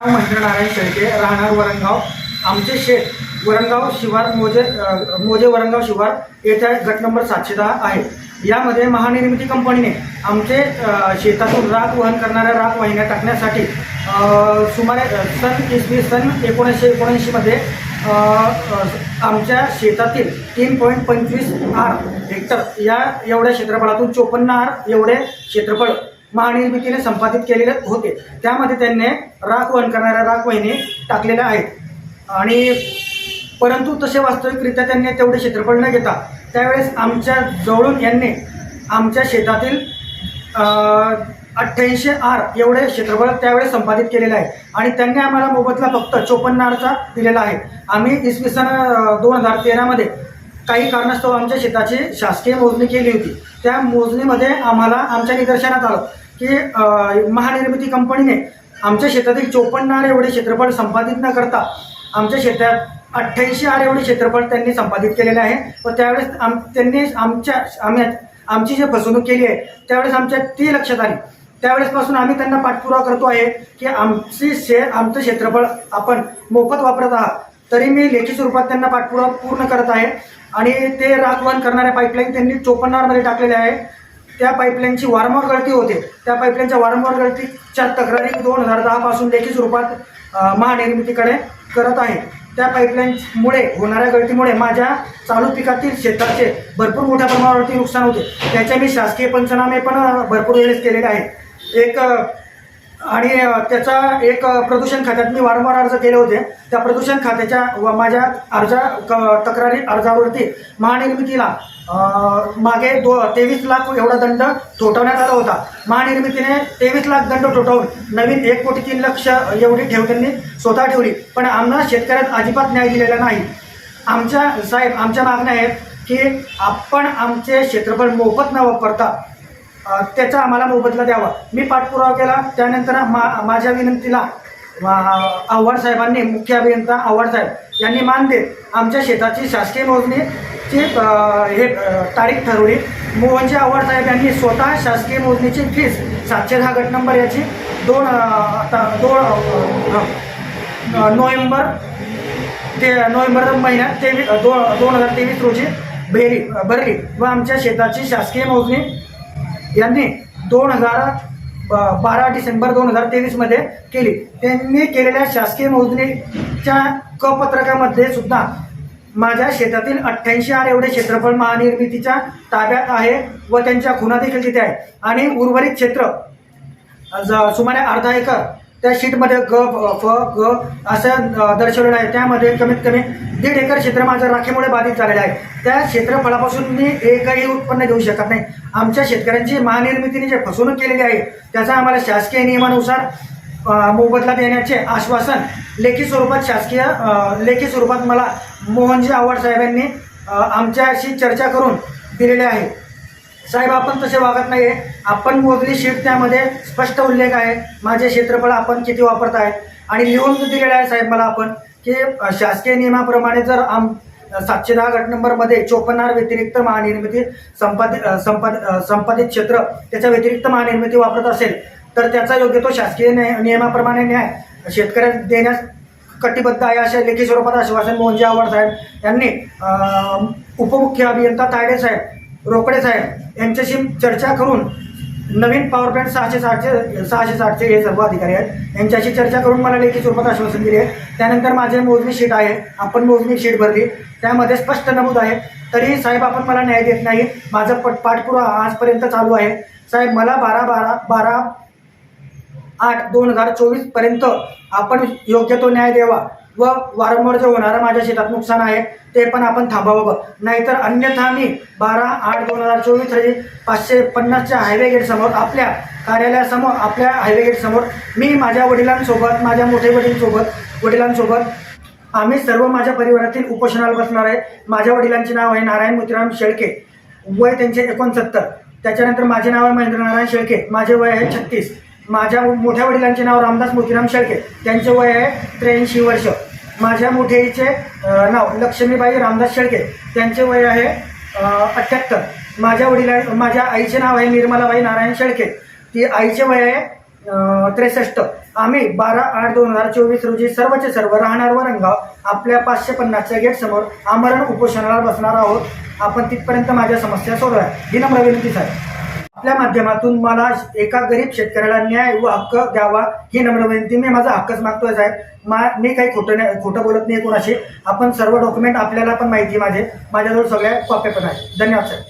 महेंद्र शेळके राहणार वरणगाव. आमचे शेत वरणगाव शिवार मोजे मोजे वरणगाव शिवार येथे गट नंबर सातशे दहा आहे. यामध्ये महानिर्मिती कंपनीने आमचे शेतातून राख वहन करणाऱ्या राख वाहिन्या टाकण्यासाठी सुमारे सन इसवी सन एकोणीसशे एकोणऐंशीमध्ये आमच्या शेतातील तीन पॉईंट पंचवीस आर हेक्टर या एवढ्या क्षेत्रफळातून चोपन्न आर एवढे क्षेत्रफळ महानिर्मितीने संपादित केलेले होते. त्यामध्ये त्यांनी राख वहन करणाऱ्या राख टाकलेल्या आहेत. आणि परंतु तसे वास्तविकरित्या त्यांनी तेवढे क्षेत्रफळ न घेता त्यावेळेस आमच्या जवळून यांनी आमच्या शेतातील अठ्ठ्याऐंशी आर एवढे क्षेत्रफळ त्यावेळेस संपादित केलेले आहे. आणि त्यांनी आम्हाला मोबदला फक्त चोपन्न आरचा दिलेला आहे. आम्ही इसवी सन दोन हजार तेरामध्ये काही कारणास्तव आमच्या शेताची शासकीय मोजणी केली होती. त्या मोजणीमध्ये आम्हाला आमच्या निदर्शनात आलं की महानिर्मिती कंपनीने आमच्या शेतातील चोपन्न आर एवढे क्षेत्रफळ संपादित न करता आमच्या शेतात अठ्ठ्याऐंशी आर एवढे क्षेत्रफळ त्यांनी संपादित केलेले आहे. व त्यावेळेस आम त्यांनी आमच्या आम्ही आमची जी फसवणूक केली आहे त्यावेळेस आमच्या ती लक्षात आली. त्यावेळेसपासून आम्ही त्यांना पाठपुरावा करतो आहे की आमची शे आमचं क्षेत्रफळ आपण मोफत वापरत आहात. तरी मी लेखी स्वरूपात त्यांना पाठपुरावा पूर्ण करत आहे. आणि ते राखवण करणाऱ्या पाईपलाईन त्यांनी चोपन्नारमध्ये टाकलेल्या आहे. त्या पाईपलाईनची वारंवार गळती होते. त्या पाईपलाईनच्या वारंवार गळतीच्या तक्रारी दोन हजार दहापासून लेखी स्वरूपात महानिर्मितीकडे करत आहे. त्या पाईपलाईनमुळे होणाऱ्या गळतीमुळे माझ्या चालू पिकातील शेताचे भरपूर मोठ्या प्रमाणावरती नुकसान होते. त्याचे मी शासकीय पंचनामे पण भरपूर वेळेस केलेले आहेत. एक आणि त्याचा एक प्रदूषण खात्यात मी वारंवार अर्ज केले होते. त्या प्रदूषण खात्याच्या व माझ्या अर्जा क- तक्रारी अर्जावरती महानिर्मितीला मागे दो तेवीस लाख एवढा दंड ठोठवण्यात आला होता. महानिर्मितीने तेवीस लाख दंड ठोठावून नवीन एक कोटी तीन लक्ष एवढी ठेव त्यांनी स्वतः ठेवली. पण आम्हाला शेतकऱ्यात अजिबात न्याय दिलेला नाही. आमच्या साहेब आमच्या मागण्या आहेत की आपण आमचे क्षेत्रफळ मोफत न वापरता त्याचा आम्हाला मोबदला द्यावा. मी पाठपुरावा केला. त्यानंतर मा माझ्या विनंतीला आव्हाड साहेबांनी मुख्य अभियंता आव्हाड साहेब यांनी मान देत आमच्या शेताची शासकीय मोजणीची हे तारीख ठरवली. मोहनजी आव्हाड साहेब यांनी स्वतः शासकीय मोजणीची फीस सातशे दहा गट नंबर याची दोन आता दोन नोव्हेंबर ते नोव्हेंबर महिन्यात तेवीस दोन दोन हजार तेवीस रोजी भेरी भरली व आमच्या शेताची शासकीय मोजणी यांनी दोन हजार बारा डिसेंबर दोन हजार तेवीसमध्ये केली. त्यांनी केलेल्या शासकीय मोजणीच्या कपत्रकामध्ये सुद्धा माझ्या शेतातील अठ्ठ्याऐंशी आर एवढे क्षेत्रफळ महानिर्मितीच्या ताब्यात आहे व त्यांच्या खुना देखील तिथे आहे. आणि उर्वरित क्षेत्र ज- सुमारे अर्धा एकर त्या शीटमध्ये ग फ ग असं दर्शवलेलं आहे. त्यामध्ये कमीत कमी दीड एकर क्षेत्र माझ्या राखेमुळे बाधित झालेलं आहे. त्या क्षेत्रफळापासून मी एकही उत्पन्न घेऊ शकत नाही. आमच्या शेतकऱ्यांची महानिर्मितीने जे फसवणूक केलेली आहे त्याचा आम्हाला शासकीय नियमानुसार मोबदला देण्याचे आश्वासन लेखी स्वरूपात शासकीय लेखी स्वरूपात मला मोहनजी आव्हाड साहेबांनी आमच्याशी चर्चा करून दिलेले आहे. साहेब आपण तसे वागत नाही आपण मोजली शीट त्यामध्ये स्पष्ट उल्लेख आहे. माझे क्षेत्रफळ आपण किती वापरत आहे आणि लिहून दिलेलं आहे साहेब मला आपण की शासकीय नियमाप्रमाणे जर आम सातशे दहा गट नंबरमध्ये चोपन्नार व्यतिरिक्त महानिर्मिती संपादित संपादित संपादित क्षेत्र त्याच्या व्यतिरिक्त महानिर्मिती वापरत असेल तर त्याचा योग्य तो शासकीय न्याय नियमाप्रमाणे न्याय शेतकऱ्यास देण्यास कटिबद्ध आहे अशा लेखी स्वरूपात आश्वासन मोहनजी आव्हाड साहेब यांनी उपमुख्य अभियंता तायडे साहेब रोकडे साहेब यांच्याशी चर्चा करून नवीन पॉवर प्लॅन्ट सहाशे साठचे सहाशे साठचे हे सर्व अधिकारी आहेत. यांच्याशी चर्चा करून मला लेखी स्वरूपात आश्वासन दिले. आहे त्यानंतर माझे मोजणी शीट आहे. आपण मोजणी शीट भरली. त्यामध्ये स्पष्ट नमूद आहे. तरी साहेब आपण मला न्याय देत नाही. माझा पट पाठपुरावा आजपर्यंत चालू आहे. साहेब मला बारा बारा बारा आठ दोन हजार चोवीसपर्यंत आपण योग्य तो न्याय द्यावा. व वारंवार जे होणारं माझ्या शेतात नुकसान आहे ते पण आपण थांबवावं नाहीतर अन्यथा मी बारा आठ दोन हजार चोवीस रोजी पाचशे पन्नासच्या हायवे गेटसमोर आपल्या कार्यालयासमोर आपल्या हायवे गेटसमोर मी माझ्या वडिलांसोबत माझ्या मोठे वडीलसोबत वडिलांसोबत आम्ही सर्व माझ्या परिवारातील उपोषणाला बसणार आहे. माझ्या वडिलांचे नाव आहे नारायण मोतीराम शेळके. वय त्यांचे एकोणसत्तर. त्याच्यानंतर माझे नाव आहे महेंद्र नारायण शेळके. माझे वय आहे छत्तीस. माझ्या मोठ्या वडिलांचे नाव रामदास मोतीराम शेळके. त्यांचे वय आहे त्र्याऐंशी वर्ष. माझ्या मोठेईचे नाव लक्ष्मीबाई रामदास शेळके. त्यांचे वय आहे अठ्ठ्याहत्तर माझ्या वडिला माझ्या आईचे नाव आहे निर्मलाबाई नारायण शेळके. ती आईचे वय आहे त्रेसष्ट. आम्ही बारा आठ दोन हजार चोवीस रोजी सर्वचे सर्व राहणार वरंगाव आपल्या पाचशे पन्नासच्या गेटसमोर आमरण उपोषणाला बसणार आहोत. आपण तिथपर्यंत माझ्या समस्या सोडवाय. ही नम्र विनंती साहेब. आपल्या माध्यमातून मला एका गरीब शेतकऱ्याला न्याय व हक्क द्यावा ही नम्र विनंती. मी माझा हक्कच मागतोय साहेब. मा मी काही खोटं नाही खोटं बोलत नाही कोणाशी. आपण सर्व डॉक्युमेंट आपल्याला पण माहिती माझे. माझ्याजवळ सगळ्या कॉप्या पण आहेत. धन्यवाद साहेब.